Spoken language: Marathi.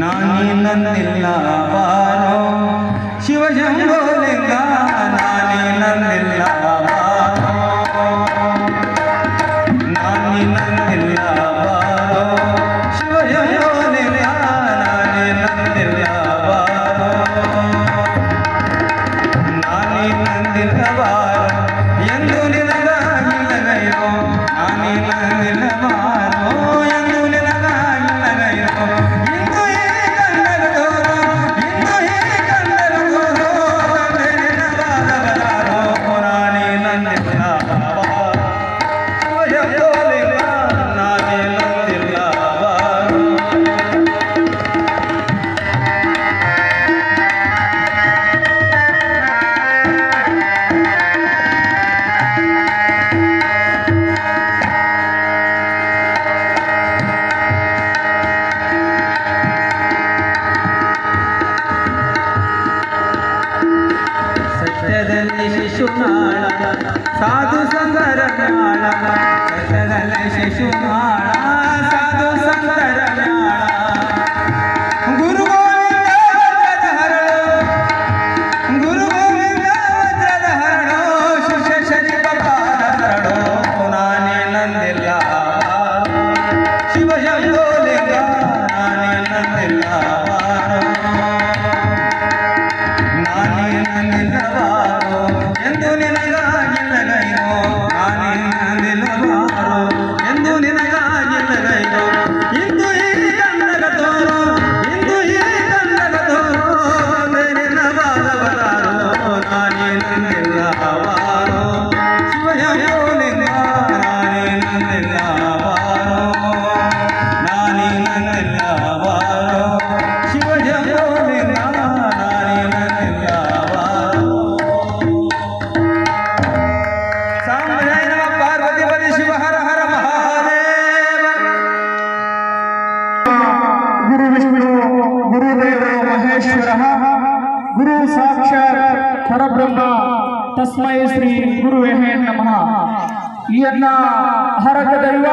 नानी नंदिल्ला बारो शिवशंभो लिंगा सतदले शिशुमाळा साधू संगर माळा सतदले शिशुमाळा गुरु साक्षर पर ब्रह्म तस्मय श्री गुरु नम। हर दैव